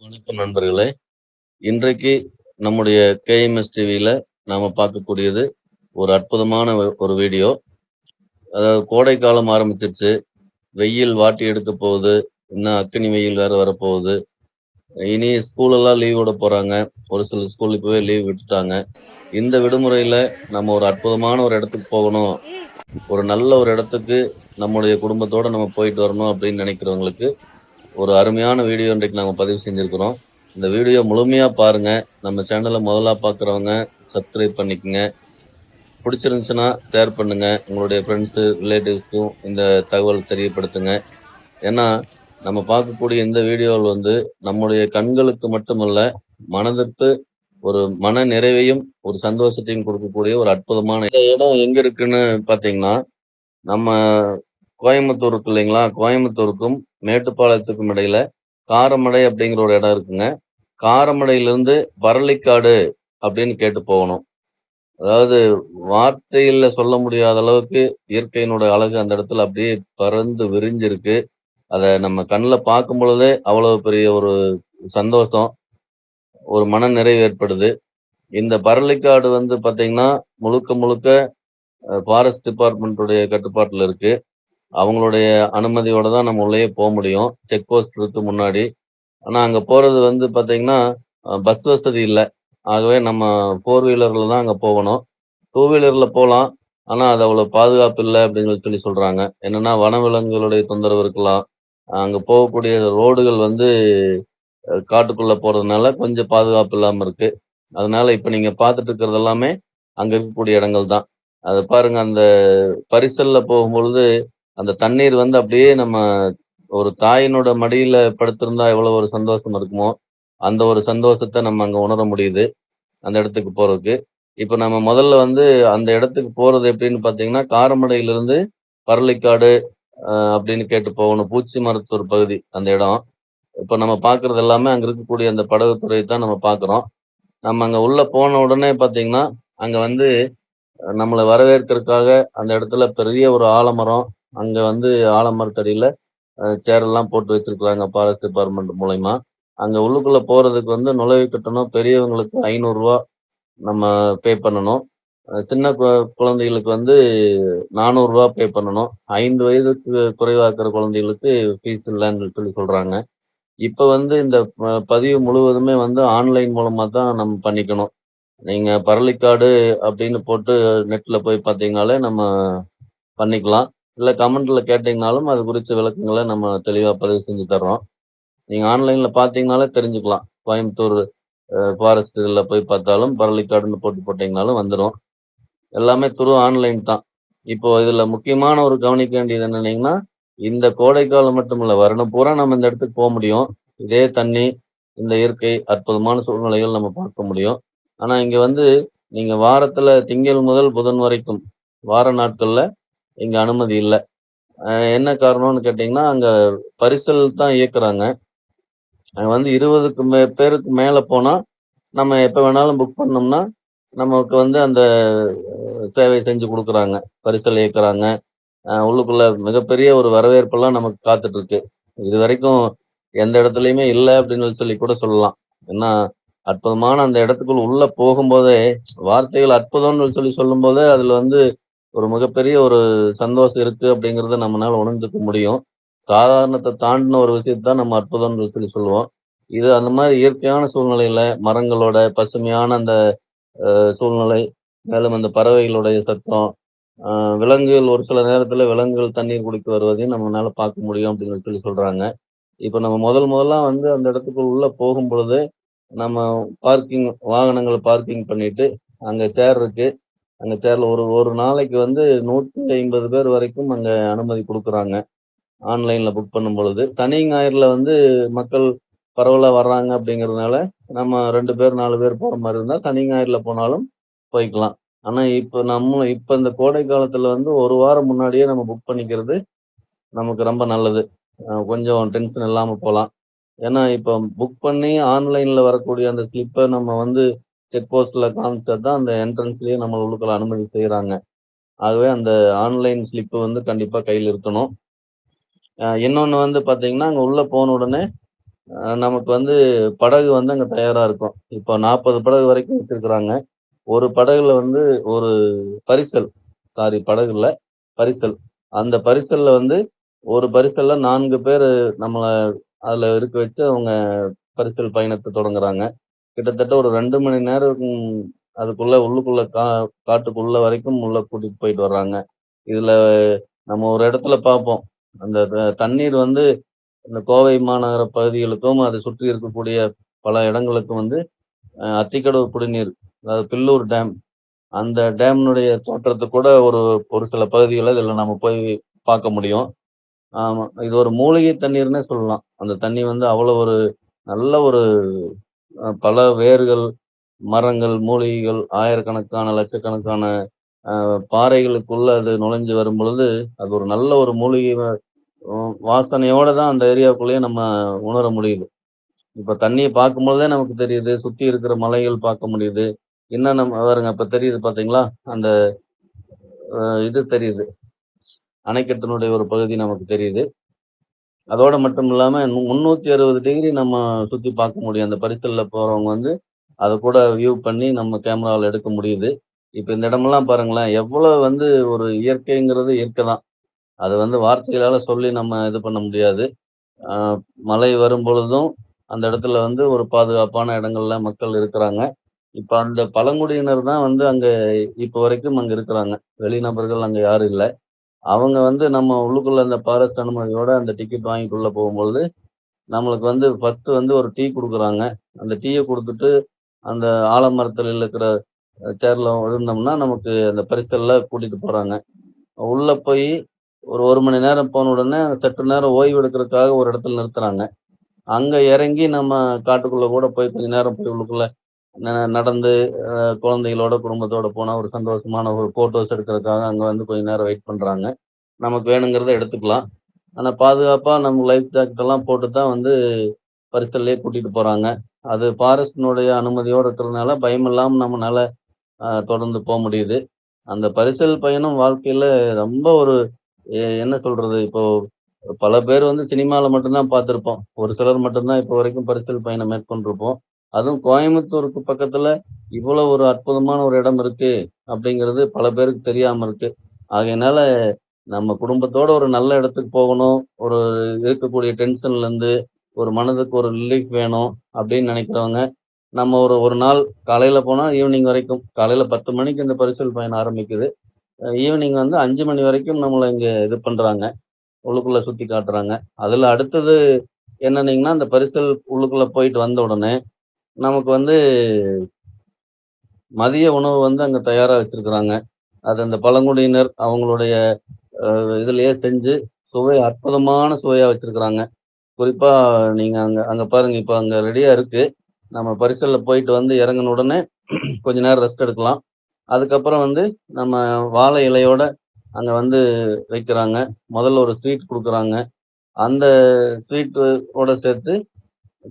வணக்கம் நண்பர்களே. இன்றைக்கு நம்முடைய கேஎம்எஸ் டிவியில் நாம் பார்க்கக்கூடியது ஒரு அற்புதமான ஒரு வீடியோ. அதாவது கோடை காலம் ஆரம்பிச்சிருச்சு. வெயில் வாட்டி எடுக்க போகுது. இன்னும் அக்கினி வெயில் வேற வரப்போகுது. இனி ஸ்கூலெல்லாம் லீவ் விட போகிறாங்க ஒரு சில ஸ்கூல் இப்போவே லீவ் விட்டுட்டாங்க. இந்த விடுமுறையில் நம்ம ஒரு அற்புதமான ஒரு இடத்துக்கு போகணும். ஒரு நல்ல ஒரு இடத்துக்கு நம்முடைய குடும்பத்தோட நம்ம போயிட்டு வரணும் அப்படின்னு நினைக்கிறவங்களுக்கு ஒரு அருமையான வீடியோ இன்றைக்கு நாங்கள் பதிவு செஞ்சுருக்கிறோம். இந்த வீடியோ முழுமையாக பாருங்க. நம்ம சேனலை முதல்ல பார்க்குறவங்க சப்ஸ்கிரைப் பண்ணிக்கங்க. பிடிச்சிருந்துச்சுன்னா ஷேர் பண்ணுங்க. உங்களுடைய ஃப்ரெண்ட்ஸு ரிலேட்டிவ்ஸ்க்கும் இந்த தகவல் தெரியப்படுத்துங்க. ஏன்னா நம்ம பார்க்கக்கூடிய இந்த வீடியோவில் வந்து நம்முடைய கண்களுக்கு மட்டுமல்ல மனதிற்கு ஒரு மன நிறைவையும் ஒரு சந்தோஷத்தையும் கொடுக்கக்கூடிய ஒரு அற்புதமான இந்த இடம் எங்க இருக்குன்னு பார்த்தீங்கன்னா நம்ம கோயம்புத்தூர் இருக்கு இல்லைங்களா? கோயம்புத்தூருக்கும் மேட்டுப்பாளையத்துக்கும் இடையில காரமடை அப்படிங்கிற ஒரு இடம் இருக்குங்க. காரமடையிலிருந்து வரலிக்காடு அப்படின்னு கேட்டு போகணும். அதாவது வார்த்தையில சொல்ல முடியாத அளவுக்கு இயற்கையினுடைய அழகு அந்த இடத்துல அப்படியே பறந்து விரிஞ்சிருக்கு. அதை நம்ம கண்ணில் பார்க்கும் பொழுதே அவ்வளவு பெரிய ஒரு சந்தோஷம் ஒரு மன நிறைவு ஏற்படுது. இந்த பரளிக்காடு வந்து பார்த்தீங்கன்னா முழுக்க முழுக்க ஃபாரஸ்ட் டிபார்ட்மெண்ட்டுடைய கட்டுப்பாட்டில் இருக்கு. அவங்களுடைய அனுமதியோட தான் நம்ம உள்ளேயே போக முடியும். செக் போஸ்ட் முன்னாடி. ஆனால் அங்கே போகிறது வந்து பார்த்தீங்கன்னா பஸ் வசதி இல்லை. ஆகவே நம்ம ஃபோர் வீலரில் தான் அங்கே போகணும். டூ வீலரில் போகலாம் ஆனால் அது அவ்வளோ பாதுகாப்பு இல்லை அப்படின்னு சொல்லி சொல்கிறாங்க என்னன்னா வனவிலங்குகளுடைய தொந்தரவு இருக்கலாம். அங்கே போகக்கூடிய ரோடுகள் வந்து காட்டுக்குள்ளே போகிறதுனால கொஞ்சம் பாதுகாப்பு இல்லாமல் இருக்குது அதனால இப்போ நீங்கள் பார்த்துட்டு இருக்கிறது எல்லாமே அங்கே இருக்கக்கூடிய இடங்கள் தான். அதை பாருங்கள் அந்த பரிசலில் போகும்பொழுது அந்த தண்ணீர் வந்து அப்படியே நம்ம ஒரு தாயினோட மடியில படுத்திருந்தா எவ்வளவு ஒரு சந்தோஷம் இருக்குமோ அந்த ஒரு சந்தோஷத்தை நம்ம அங்க உணர முடியுது அந்த இடத்துக்கு போறதுக்கு. இப்போ நம்ம முதல்ல வந்து அந்த இடத்துக்கு போறது எப்படின்னு பாத்தீங்கன்னா காரமடையிலிருந்து பரளிக்காடு அப்படின்னு கேட்டு போகணும். பூச்சி மருத்துவர் பகுதி அந்த இடம். இப்போ நம்ம பார்க்கறது எல்லாமே அங்க இருக்கக்கூடிய அந்த படகுத்துறை தான் நம்ம பார்க்குறோம் நம்ம அங்க உள்ள போன உடனே பாத்தீங்கன்னா அங்க வந்து நம்மளை வரவேற்கிறதுக்காக அந்த இடத்துல பெரிய ஒரு ஆலமரம் அங்க வந்து ஆலமரத்தடியில சேர் எல்லாம் போட்டு வச்சிருக்கிறாங்க ஃபாரஸ்ட் டிபார்ட்மெண்ட் மூலயமா. அங்க உள்ளுக்குள்ள போறதுக்கு வந்து நுழைவு கட்டணம் பெரியவங்களுக்கு ஐநூறுரூவா நம்ம பே பண்ணணும். சின்ன கு- குழந்தைகளுக்கு வந்து நானூறுரூவா பே பண்ணணும். ஐந்து வயதுக்கு குறைவாக இருக்கிற குழந்தைகளுக்கு ஃபீஸ் இல்லைன்னு சொல்லி சொல்றாங்க. இப்ப வந்து இந்த ப- பதிவு முழுவதுமே வந்து ஆன்லைன் மூலமா தான் நம்ம பண்ணிக்கணும். நீங்க பரளிக்காடு அப்படின்னு போட்டு நெட்ல போய் பார்த்தீங்கனாலே நம்ம பண்ணிக்கலாம். இல்லை கமெண்ட்ல கேட்டீங்கனாலும் அது குறித்த விளக்கங்களை நம்ம தெளிவாக பதிவு செஞ்சு தர்றோம். நீங்கள் ஆன்லைனில் பார்த்தீங்கனாலே தெரிஞ்சுக்கலாம். கோயம்புத்தூர் ஃபாரஸ்ட் இதில் போய் பார்த்தாலும் பரளிக்காடுன்னு போட்டு போட்டிங்கனாலும் வந்துடும் எல்லாமே துரு ஆன்லைன் தான். இப்போ இதில் முக்கியமான ஒரு கவனிக்க வேண்டியது என்னன்னீங்கன்னா இந்த கோடைக்காலம் மட்டும் இல்லை வருடம் பூரா நம்ம இந்த இடத்துக்கு போக முடியும். இதே தண்ணி இந்த இயற்கை அற்புதமான சூழ்நிலைகள் நம்ம பார்க்க முடியும். ஆனால் இங்கே வந்து நீங்கள் வாரத்தில் திங்கள் முதல் புதன் வரைக்கும் வார நாட்களில் இங்க அனுமதி இல்லை. என்ன காரணம்னு கேட்டீங்கன்னா அங்க பரிசல் தான் இயக்குறாங்க. அங்க வந்து இருபதுக்கு மே பேருக்கு மேல போனா நம்ம எப்ப வேணாலும் புக் பண்ணோம்னா நமக்கு வந்து அந்த சேவை செஞ்சு கொடுக்குறாங்க. பரிசல் இயக்குறாங்க. உள்ளுக்குள்ள மிகப்பெரிய ஒரு வரவேற்பெல்லாம் நமக்கு காத்துட்டு இருக்கு இது வரைக்கும் எந்த இடத்துலையுமே இல்லை அப்படின்னு சொல்லி கூட சொல்லலாம். ஏன்னா அற்புதமான அந்த இடத்துக்குள் உள்ள போகும்போதே வார்த்தைகள் அற்புதம்னு சொல்லி சொல்லும்போது அதுல வந்து ஒரு மிகப்பெரிய ஒரு சந்தோஷம் இருக்கு அப்படிங்கிறத நம்மளால உணர்ந்துக்க முடியும். சாதாரணத்தை தாண்டின ஒரு விஷயத்தை தான் நம்ம அற்புதம்னு சொல்லி சொல்லுவோம். இது அந்த மாதிரி இயற்கையான சூழ்நிலையில மரங்களோட பசுமையான அந்த சூழ்நிலை மேலும் அந்த பறவைகளுடைய சத்தம் விலங்குகள் ஒரு சில நேரத்துல விலங்குகள் தண்ணீர் குடிக்க வருவதையும் நம்மளால பார்க்க முடியும் அப்படின்னு சொல்லி சொல்றாங்க. இப்போ நம்ம முதல் முதலா வந்து அந்த இடத்துக்குள்ள உள்ள போகும் பொழுது நம்ம பார்க்கிங் வாகனங்களை பார்க்கிங் பண்ணிட்டு அங்க சேர் இருக்கு. அங்க சேர்ல. ஒரு ஒரு நாளைக்கு வந்து நூற்றி ஐம்பது பேர் வரைக்கும் அங்க அனுமதி கொடுக்குறாங்க. ஆன்லைன்ல புக் பண்ணும் பொழுது. சனி ஞாயிறுல வந்து மக்கள் பரவலா வர்றாங்க அப்படிங்கறதுனால நம்ம ரெண்டு பேர் நாலு பேர் போற மாதிரி இருந்தா சனி ஞாயிறுல போனாலும் போய்க்கலாம். ஆனா இப்போ நம்ம இப்ப இந்த கோடை காலத்துல வந்து ஒரு வாரம் முன்னாடியே நம்ம புக் பண்ணிக்கிறது நமக்கு ரொம்ப நல்லது. கொஞ்சம் டென்ஷன் இல்லாம போகலாம். ஏன்னா இப்போ புக் பண்ணி ஆன்லைன்ல வரக்கூடிய அந்த ஸ்லிப்பை நம்ம வந்து செக் போஸ்ட்ல காமிச்சா தான் அந்த என்ட்ரன்ஸ்லயே நம்ம உள்ளுக்குள்ள அனுமதி செய்யறாங்க ஆகவே அந்த ஆன்லைன் ஸ்லிப்பு வந்து கண்டிப்பா கையில் இருக்கணும் இன்னொன்று வந்து பார்த்தீங்கன்னா அங்கே உள்ள போன உடனே நமக்கு வந்து படகு வந்து அங்கே தயாராக இருக்கும். இப்போ 40 படகு வரைக்கும் வச்சிருக்கிறாங்க. ஒரு படகுல வந்து ஒரு பரிசல் சாரி படகுல பரிசல். அந்த பரிசல்ல வந்து ஒரு பரிசல்ல நான்கு பேர் நம்மளை அதில் இருக்க வச்சு அவங்க பரிசல் பயணத்தை தொடங்குறாங்க. கிட்டத்தட்ட ஒரு ரெண்டு மணி நேரம் அதுக்குள்ள உள்ளுக்குள்ள கா காட்டுக்குள்ள வரைக்கும் உள்ள கூட்டிட்டு போயிட்டு வர்றாங்க. இதுல நம்ம ஒரு இடத்துல பார்ப்போம். அந்த த தண்ணீர் வந்து இந்த கோவை மாநகர பகுதிகளுக்கும், அதை சுற்றி இருக்கக்கூடிய பல இடங்களுக்கும் வந்து அத்திக்கடவு குடிநீர், அதாவது பில்லூர் டேம். அந்த டேம்னுடைய தோற்றத்தை கூட ஒரு ஒரு சில பகுதிகள்ல இதுல நம்ம போய் பார்க்க முடியும். ஆமா. இது ஒரு மூலிகை தண்ணீர்னே சொல்லலாம். அந்த தண்ணி வந்து அவ்வளோ ஒரு நல்ல ஒரு பல வேர்கள், மரங்கள், மூலிகைகள், ஆயிரக்கணக்கான, லட்சக்கணக்கான அ பாறைகளுக்குள்ள அது நுழைஞ்சு வரும் பொழுது அது ஒரு நல்ல ஒரு மூலிகை வாசனையோட தான் அந்த ஏரியாவுக்குள்ளேயே நம்ம உணர முடியுது. இப்ப தண்ணிய பார்க்கும்பொழுதே நமக்கு தெரியுது. சுத்தி இருக்கிற மலைகள் பார்க்க முடியுது. இன்னும் நம்ம வருங்க இப்ப தெரியுது பார்த்தீங்களா? அந்த இது தெரியுது. அணைக்கட்டினுடைய ஒரு பகுதி நமக்கு தெரியுது. அதோட மட்டும் இல்லாம 360 டிகிரி நம்ம சுத்தி பார்க்க முடியும். அந்த பரிசல்ல போறவங்க வந்து அதை கூட வியூ பண்ணி நம்ம கேமராவில் எடுக்க முடியுது. இப்போ இந்த இடமெல்லாம் பாருங்களேன், எவ்வளோ வந்து ஒரு இயற்கைங்கிறது இயற்கை தான். அது வந்து வார்த்தைகளால சொல்லி நம்ம இது பண்ண முடியாது. மழை வரும் பொழுதும் அந்த இடத்துல வந்து ஒரு பாதுகாப்பான இடங்கள்ல மக்கள் இருக்கிறாங்க. இப்போ அந்த பழங்குடியினர் தான் வந்து அங்கே இப்போ வரைக்கும் அங்கே இருக்கிறாங்க. வெளிநபர்கள் அங்கே யாரும் இல்லை அவங்க வந்து நம்ம உள்ளுக்குள்ள அந்த ஃபாரஸ்ட் அனுமதியோட அந்த டிக்கெட் வாங்கிக்குள்ள போகும்பொழுது, நம்மளுக்கு வந்து ஃபர்ஸ்ட் வந்து ஒரு டீ கொடுக்குறாங்க அந்த டீயை கொடுத்துட்டு அந்த ஆலமரத்தில் இருக்கிற சேர்ல இருந்தோம்னா, நமக்கு அந்த பரிசல்ல கூட்டிட்டு போறாங்க. உள்ள போய் ஒரு ஒரு மணி நேரம் போன உடனே சற்று நேரம் ஓய்வு எடுக்கிறதுக்காக ஒரு இடத்துல நிறுத்துறாங்க. அங்க இறங்கி நம்ம காட்டுக்குள்ள கூட போய் கொஞ்ச நேரம் போய் உள்ளுக்குள்ள நடந்து குழந்தைகளோட, குடும்பத்தோட போனால் ஒரு சந்தோஷமான ஒரு ஃபோட்டோஸ் எடுக்கிறதுக்காக அங்கே வந்து கொஞ்ச நேரம் வெயிட் பண்றாங்க. நமக்கு வேணுங்கிறத எடுத்துக்கலாம். ஆனா பாதுகாப்பாக நம்ம லைஃப் ஜாக்கெட்டெல்லாம் போட்டு தான் வந்து பரிசல்லே கூட்டிட்டு போறாங்க. அது ஃபாரஸ்ட்னுடைய அனுமதியோடு இருக்கிறதுனால பயம் நம்மனால நம்மளால தொடர்ந்து போக முடியுது. அந்த பரிசல் பயணம் வாழ்க்கையில ரொம்ப ஒரு என்ன சொல்றது? இப்போ பல பேர் வந்து சினிமாவில் மட்டும்தான் பார்த்துருப்போம் ஒரு சிலர் மட்டும்தான் இப்போ வரைக்கும் பரிசல் பயணம் மேற்கொண்டிருப்போம். அதுவும் கோயம்புத்தூருக்கு பக்கத்துல இவ்வளோ ஒரு அற்புதமான ஒரு இடம் இருக்கு, அப்படிங்கிறது பல பேருக்கு தெரியாம இருக்கு. ஆகையினால நம்ம குடும்பத்தோட ஒரு நல்ல இடத்துக்கு போகணும். ஒரு இருக்கக்கூடிய டென்ஷன்ல இருந்து ஒரு மனதுக்கு ஒரு ரிலீஃப் வேணும் அப்படின்னு நினைக்கிறவங்க, நம்ம ஒரு ஒரு நாள் காலையில போனா ஈவினிங் வரைக்கும், காலையில 10 மணிக்கு இந்த பரிசல் பயணம் ஆரம்பிக்குது. ஈவினிங் வந்து அஞ்சு மணி வரைக்கும் நம்மளை இங்க இது பண்றாங்க. உள்ளுக்குள்ள சுத்தி காட்டுறாங்க. அதுல அடுத்தது என்னன்னீங்கன்னா, அந்த பரிசல் உள்ளுக்குள்ள போயிட்டு வந்த உடனே, நமக்கு வந்து மதிய உணவு வந்து அங்கே தயாராக வச்சிருக்கிறாங்க. அது அந்த பழங்குடியினர் அவங்களுடைய இதுலேயே இதுலயே செஞ்சு சுவை அற்புதமான சுவையாக வச்சிருக்கிறாங்க. குறிப்பாக நீங்கள் அங்கே அங்கே பாருங்க, இப்போ அங்கே ரெடியாக இருக்கு. நம்ம பரிசலில் போயிட்டு வந்து இறங்குன உடனே கொஞ்ச நேரம் ரெஸ்ட் எடுக்கலாம். அதுக்கப்புறம் வந்து நம்ம வாழை இலையோட அங்கே வந்து வைக்கிறாங்க. முதல்ல ஒரு ஸ்வீட் கொடுக்குறாங்க அந்த ஸ்வீட்டு ஓட சேர்த்து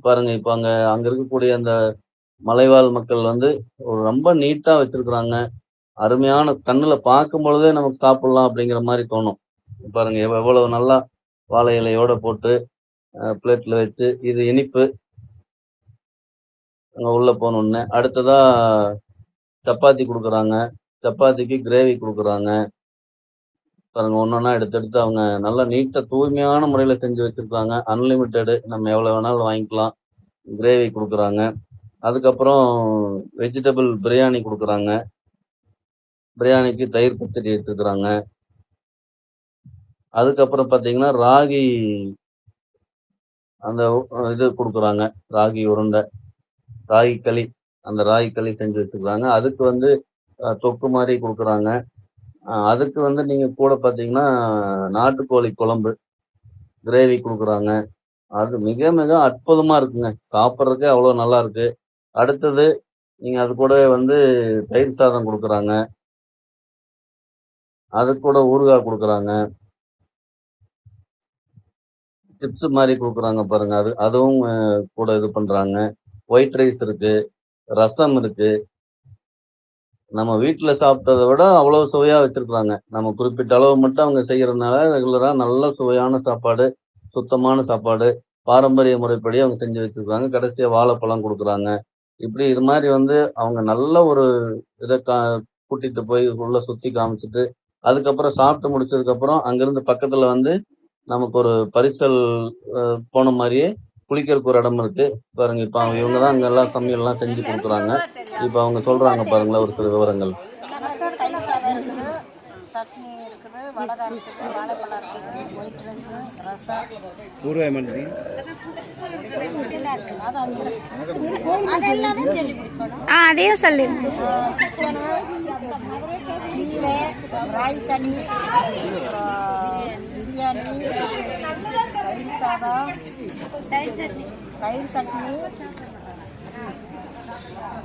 பாருங்க, இப்ப அங்க அங்க இருக்கக்கூடிய அந்த மலைவாழ் மக்கள் வந்து ரொம்ப நீட்டா வச்சிருக்கிறாங்க. அருமையான கண்ணுல பார்க்கும் பொழுதே நமக்கு சாப்பிடலாம் அப்படிங்கிற மாதிரி தோணும். பாருங்க எவ்வளவு நல்லா வாழை இலையோட போட்டு பிளேட்ல வச்சு, இது இனிப்பு. அங்க உள்ள போனோடனே அடுத்ததா சப்பாத்தி குடுக்குறாங்க. சப்பாத்திக்கு கிரேவி குடுக்குறாங்க. பாருங்க ஒண்ணொண்ணா எடுத்து எடுத்து அவங்க நல்லா நீட்டா தூய்மையான முறையில செஞ்சு வச்சிருக்காங்க. அன்லிமிட்டெடு நம்ம எவ்வளோ வேணாலும் வாங்கிக்கலாம். கிரேவி கொடுக்குறாங்க அதுக்கப்புறம் வெஜிடபிள் பிரியாணி கொடுக்குறாங்க பிரியாணிக்கு தயிர் பச்சடி வச்சிருக்கிறாங்க. அதுக்கப்புறம் பார்த்தீங்கன்னா, ராகி அந்த இது கொடுக்குறாங்க ராகி உருண்டை. ராகி களி. அந்த ராகி களி செஞ்சு வச்சுக்கிறாங்க அதுக்கு வந்து தொக்கு மாதிரி கொடுக்குறாங்க அதுக்கு வந்து நீங்க கூட பார்த்தீங்கன்னா, நாட்டுக்கோழி குழம்பு, கிரேவி கொடுக்குறாங்க அது மிக மிக அற்புதமா இருக்குங்க. சாப்பிட்றதுக்கே அவ்வளோ நல்லா இருக்கு. அடுத்தது நீங்க அது கூடவே வந்து தயிர் சாதம் கொடுக்குறாங்க அது கூட ஊறுகாய் கொடுக்குறாங்க சிப்ஸ் மாதிரி கொடுக்குறாங்க பாருங்க. அது அதுவும் கூட இது பண்றாங்க. ஒயிட் ரைஸ் இருக்கு. ரசம் இருக்கு. நம்ம வீட்டில் சாப்பிட்டத விட அவ்வளோ சுவையாக வச்சுருக்குறாங்க நம்ம குறிப்பிட்ட அளவு மட்டும் அவங்க செய்கிறதுனால ரெகுலராக நல்ல சுவையான சாப்பாடு, சுத்தமான சாப்பாடு. பாரம்பரிய முறைப்படி அவங்க செஞ்சு வச்சுருக்காங்க கடைசியாக வாழைப்பழம் கொடுக்குறாங்க இப்படி இது மாதிரி வந்து அவங்க நல்ல ஒரு இதை கா கூட்டிகிட்டு போய் உள்ளே சுற்றி காமிச்சிட்டு அதுக்கப்புறம் சாப்பிட்டு முடிச்சதுக்கப்புறம் அங்கேருந்து பக்கத்தில் வந்து நமக்கு ஒரு பரிசல் போன மாதிரியே குளிக்கிறதுக்கு ஒரு இடம் இருக்கு. பாருங்க இப்ப அவங்க இவங்க தான் அங்க எல்லாம் சமையல்லாம் செஞ்சு குடுக்குறாங்க. இப்ப அவங்க சொல்றாங்க பாருங்களேன் ஒரு சில விவரங்கள். சட்னி இருக்குது வடகா இருக்குது வாழைப்பழம் இருக்குது ஒயிட் ரைஸு ரசம் ஊறுகாய் பண்ணுறீங்க அது அங்கே இருக்கு அது எல்லாமே சொல்லி கொடுக்கணும் ஆ அதையும் சொல்லிடுங்க சிக்கனு கீரை ராய்கனி பிரியாணி தயிர் சாதம். தயிர் சட்னி.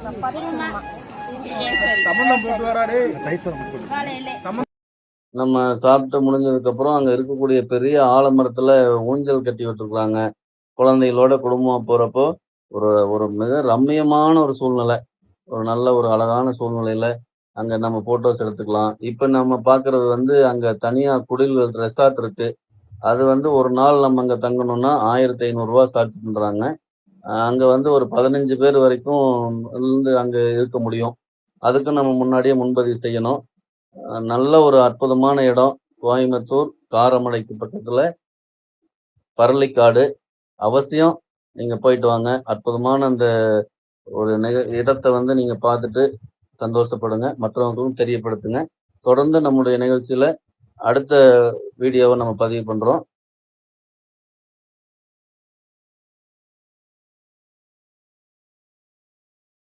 சப்பாத்தி நம்ம சாப்பிட்டு முடிஞ்சதுக்கப்புறம் அங்க இருக்கக்கூடிய பெரிய ஆலமரத்துல ஊஞ்சல் கட்டி விட்டுருக்காங்க. குழந்தைகளோட குடும்பமா போறப்போ, ஒரு ஒரு மிக ரம்மியமான ஒரு சூழ்நிலை. ஒரு நல்ல ஒரு அழகான சூழ்நிலையில அங்க நம்ம ஃபோட்டோஸ் எடுத்துக்கலாம். இப்ப நம்ம பார்க்கறது வந்து அங்க தனியா குடில் ரெசார்ட் இருக்கு. அது வந்து ஒரு நாள் நம்ம அங்கே தங்கணும்னா ஆயிரத்தி ஐநூறுரூவா சார்ஜ் பண்ணுறாங்க அங்கே வந்து ஒரு 15 பேர் வரைக்கும் வந்து அங்கே இருக்க முடியும். அதுக்கு நம்ம முன்னாடியே முன்பதிவு செய்யணும். நல்ல ஒரு அற்புதமான இடம். கோயம்புத்தூர் காரமடைக்கு பக்கத்தில் பரளிக்காடு. அவசியம் நீங்கள் போயிட்டு வாங்க. அற்புதமான அந்த ஒரு நிக இடத்தை வந்து நீங்கள் பார்த்துட்டு சந்தோஷப்படுங்க. மற்றவங்களுக்கும் தெரியப்படுத்துங்க. தொடர்ந்து நம்முடைய நிகழ்ச்சியில் அடுத்த வீடியோவ நம்ம பதிவு பண்றோம்.